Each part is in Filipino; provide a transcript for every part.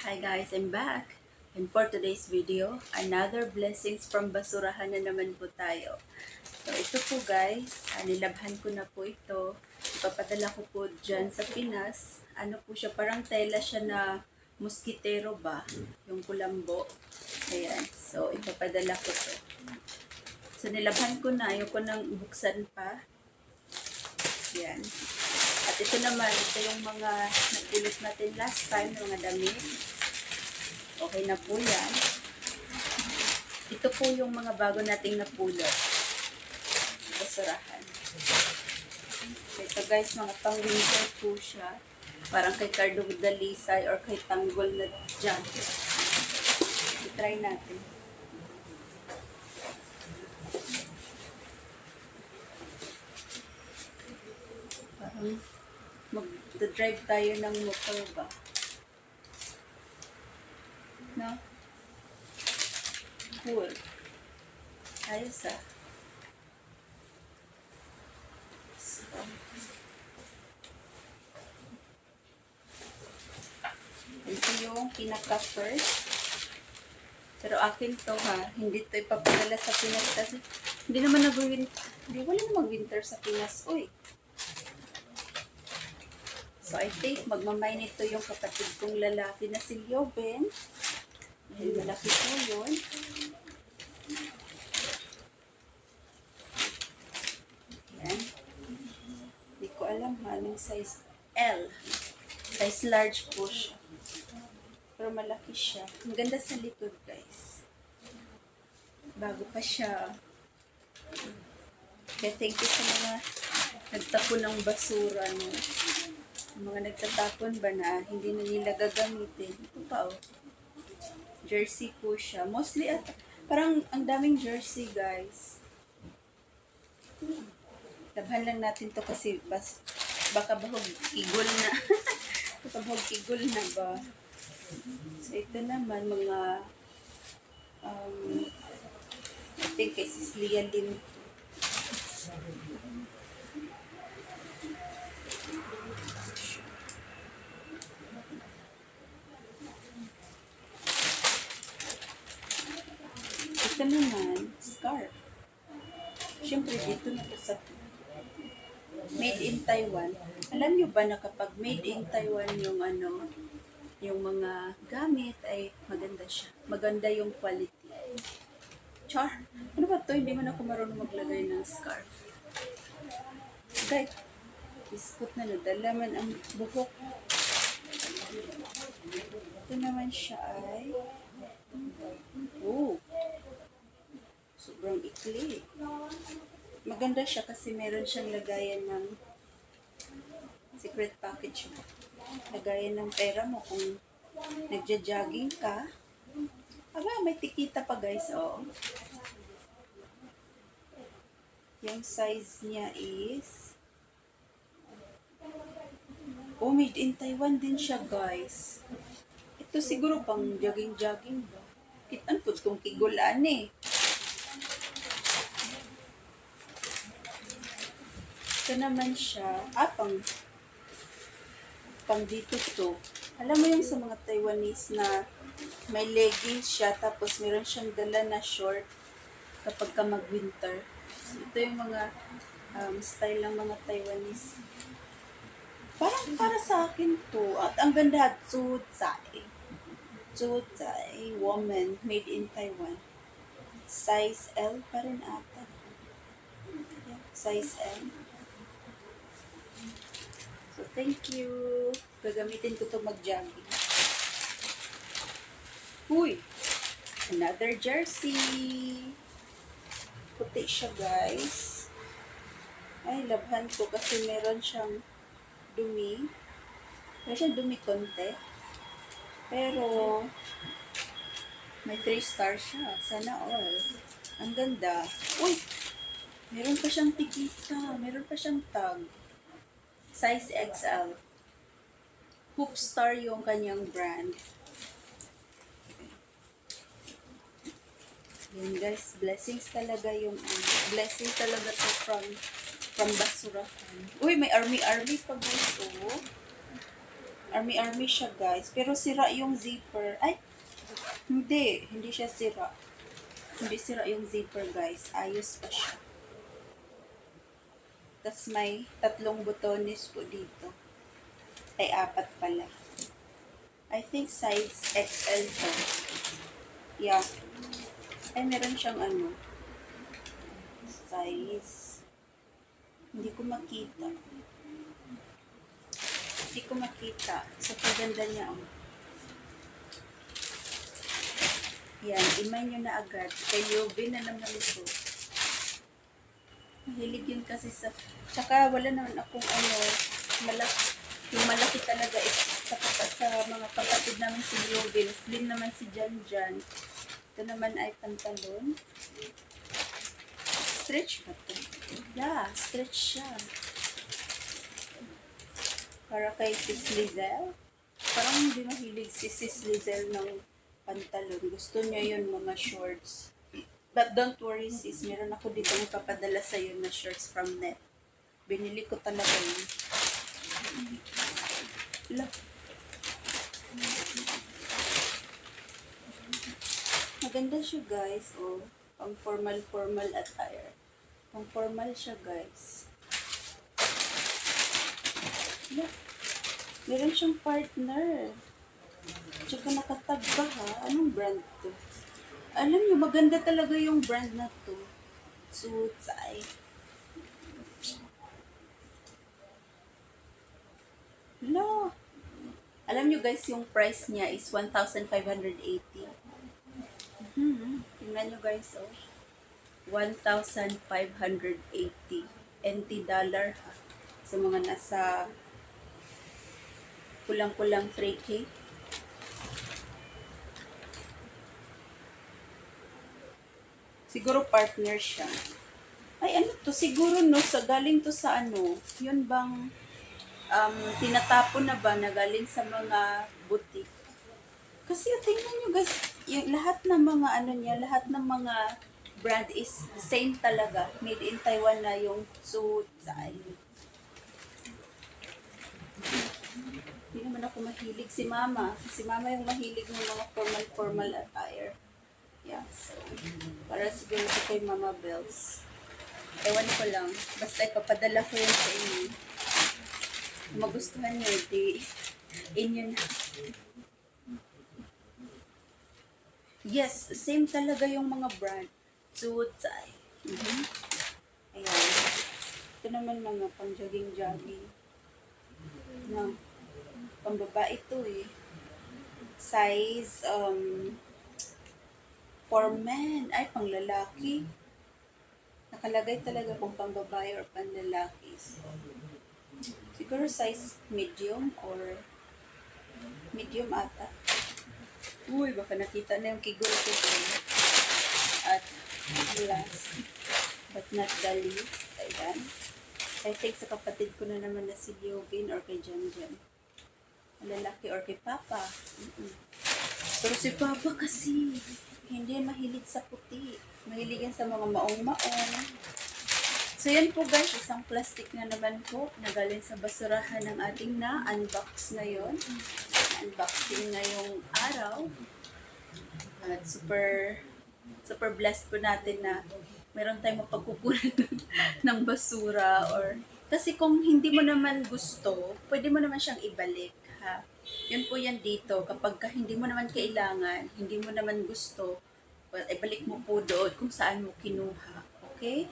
Hi guys, I'm back. And for today's video, another blessings from basurahan na naman po tayo. So ito po guys, ah, nilabhan ko na po ito. Ipapadala ko po dyan sa Pinas. Ano po siya, parang tela siya na mosquitero ba? Yung kulambo. Ayan. So ipapadala ko to. So nilabhan ko na, ayoko nang buksan pa. Yan. Ito naman, ito yung mga nagpulot natin last time, yung mga damit. Okay na po yan. Ito po yung mga bago nating napulot. Basurahan. Ito guys, mga pang-winter po siya. Parang kay Cardo Dalisay or kay Tanggol na jacket. I-try natin. Parang mag-drive tayo ng motor ba? No? Cool. Ayos ah. So, ito yung pinaka-first. Pero akin to ha, hindi to ipapadala sa Pinas kasi hindi naman nag-winter. Hindi, wala namang winter sa Pinas. Uy, So I think magmamay nito yung kapatid kong lalaki na si Joven. Dahil malaki po yun. Yan. Hindi ko alam ha, anong size L. Size large po siya. Pero malaki siya. Ang ganda sa likod guys. Bago pa siya. Kaya thank you sa mga nagtapon ng basura no. Yung mga nagtatapon ba na hindi na nila gagamitin. Ito pa oh. Jersey po siya. Mostly at parang ang daming jersey guys. Labhan lang natin to kasi bas, baka bahog igol na. baka bahog igol na ba. So ito naman mga um, I think kay Sis din Ito naman, scarf. Siyempre, dito na to sa made in Taiwan. Alam nyo ba na kapag made in Taiwan yung ano, yung mga gamit ay maganda siya. Maganda yung quality. Char, ano ba to? Hindi man ako marunong maglagay ng scarf. Okay. Biskut na nadala man ang buhok. Ito naman siya ay Oh. Sobrang ikli. Maganda siya kasi meron siyang lagayan ng secret package mo. Lagayan ng pera mo kung nagja-jogging ka. Aba, may tikita pa guys, oh. Yung size niya is Oh, made in Taiwan din siya, guys. Ito siguro pang jogging-jogging ba? Kitan po kung kigulaan eh. Ito naman siya. Ah, pang pang dito to. Alam mo yung sa mga Taiwanese na may leggings siya tapos meron siyang dala na short kapag ka mag-winter. So, ito yung mga um, style ng mga Taiwanese. Parang para sa akin to. At ang ganda, Tsutsai. Tsutsai woman made in Taiwan. Size L pa rin ata. Size L. So, thank you. Gagamitin ko to mag-jogging. Uy! Another jersey. Puti siya, guys. Ay, labhan ko kasi meron siyang dumi. Meron siyang dumi konti. Pero, may 3 stars siya. Sana all. Ang ganda. Uy! Meron pa siyang tikita. Meron pa siyang tag. Size XL. Hoopstar yung kanyang brand. Yun guys, blessings talaga yung ano, blessing talaga to from from basurahan. Uy, may army army pa guys, oh. Army-army siya, guys. Pero sira yung zipper. Ay, hindi. Hindi siya sira. Hindi sira yung zipper, guys. Ayos pa siya. Tapos may tatlong butones po dito. Ay, apat pala. I think size XL to. Yeah. Ay, meron siyang ano. Size. Hindi ko makita. Hindi ko makita. Sa paganda niya. Oh. Yan, imay nyo na agad. Kay Yovin na naman ito. Mahilig yun kasi sa... Tsaka wala naman akong ano, malaki, yung malaki talaga is sa, sa mga kapatid namin si Yovin. Slim naman si Jan Jan. Ito naman ay pantalon. Stretch ba ito? Yeah, stretch siya. Para kay Sis Lizelle. Parang hindi mahilig si Sis Lizelle ng pantalon. Gusto niya yun mga shorts. But don't worry sis, meron ako dito papadala sa iyo na shorts from net. Binili ko talaga yun. Ala. Maganda siya guys, oh. Pang formal formal attire. Pang formal siya guys. Ala. Meron siyang partner. Tsaka nakatag pa ha. Anong brand to? Alam niyo, maganda talaga yung brand na to. Suits ay. Hello. Alam niyo guys, yung price niya is 1,580. Hmm. Tingnan niyo guys, oh. 1,580 NT dollar ha. Sa mga nasa kulang-kulang 3K. Siguro partner siya. Ay, ano to? Siguro, no, sa galing to sa ano, yun bang um, tinatapon na ba na galing sa mga butik? Kasi tingnan nyo guys, yung lahat ng mga ano niya, lahat ng mga brand is same talaga. Made in Taiwan na yung suits. Ay. Hindi naman ako mahilig. Si mama. Si mama yung mahilig ng mga formal-formal attire. Yeah, so, para siguro sa kay Mama Bells. Ewan ko lang. Basta ipapadala ko yun sa inyo. Kung magustuhan nyo, di inyo na. Yes, same talaga yung mga brand. Suits ay. Mhm. Ayan. Ito naman mga pang jogging-jogging. No. Pambabae ito eh. Size, um, for men. Ay, pang lalaki. Nakalagay talaga kung pang babae or pang lalaki. So, siguro size medium or medium ata. Uy, baka nakita na yung kigol ko doon. At last, but not the least, ayan. I think sa kapatid ko na naman na si Liovin or kay Jan Jan. Lalaki or kay Papa. Mm-mm. Pero si Papa kasi, hindi mahilig sa puti. Mahilig yan sa mga maong-maong. So yan po guys, isang plastic na naman po na galing sa basurahan ng ating na-unbox ngayon. Na-unboxing ngayong araw. At super, super blessed po natin na meron tayong mapagkukunan ng basura or kasi kung hindi mo naman gusto, pwede mo naman siyang ibalik, ha? Yun po yan dito. Kapag ka hindi mo naman kailangan, hindi mo naman gusto, well, ibalik mo po doon kung saan mo kinuha. Okay?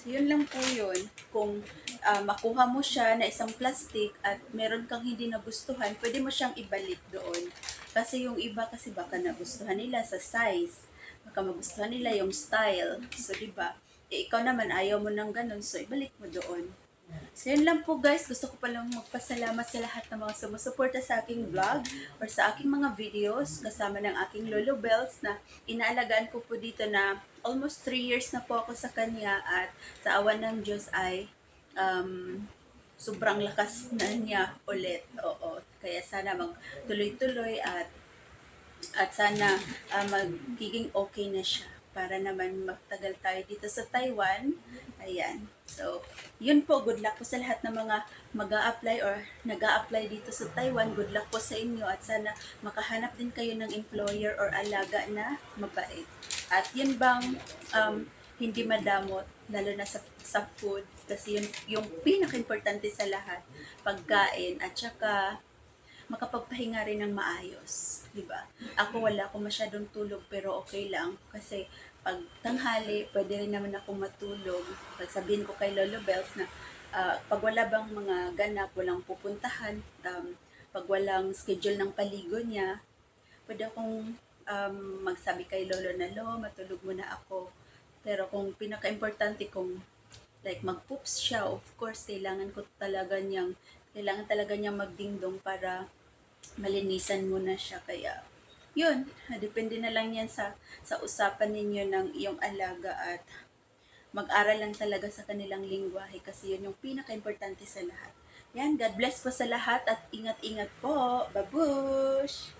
So, yun lang po yun. Kung ah, makuha mo siya na isang plastic at meron kang hindi nagustuhan, pwede mo siyang ibalik doon. Kasi yung iba kasi baka nagustuhan nila sa size. Baka magustuhan nila yung style. So, di ba? Eh, ikaw naman ayaw mo ng ganun, so ibalik mo doon. So yun lang po guys, gusto ko palang magpasalamat sa lahat ng mga sumusuporta sa aking vlog or sa aking mga videos kasama ng aking Lolo Bells na inaalagaan ko po dito na almost 3 years na po ako sa kanya at sa awan ng Diyos ay um, sobrang lakas na niya ulit. Oo. Kaya sana magtuloy-tuloy at at sana ah, magiging okay na siya para naman magtagal tayo dito sa Taiwan. Ayan. So, yun po, good luck po sa lahat ng mga mag apply or nag apply dito sa Taiwan. Good luck po sa inyo at sana makahanap din kayo ng employer or alaga na mabait. At yun bang um, hindi madamot, lalo na sa, sa food, kasi yun yung pinaka-importante sa lahat, pagkain at saka makapagpahinga rin ng maayos, di ba? Ako wala akong masyadong tulog pero okay lang kasi pag tanghali, pwede rin naman ako matulog. Pag sabihin ko kay Lolo Bells na ah, pag wala bang mga ganap, walang pupuntahan, um, pag walang schedule ng paligo niya, pwede akong um, magsabi kay Lolo na, Lo, matulog muna ako. Pero kung pinaka-importante kung like mag-poops siya, of course, kailangan ko talaga niyang, kailangan talaga niyang magdingdong para malinisan muna siya. Kaya, yun, depende na lang yan sa, sa usapan ninyo ng iyong alaga at mag-aral lang talaga sa kanilang lingwahe kasi yun yung pinaka-importante sa lahat. Yan, God bless po sa lahat at ingat-ingat po. Babush!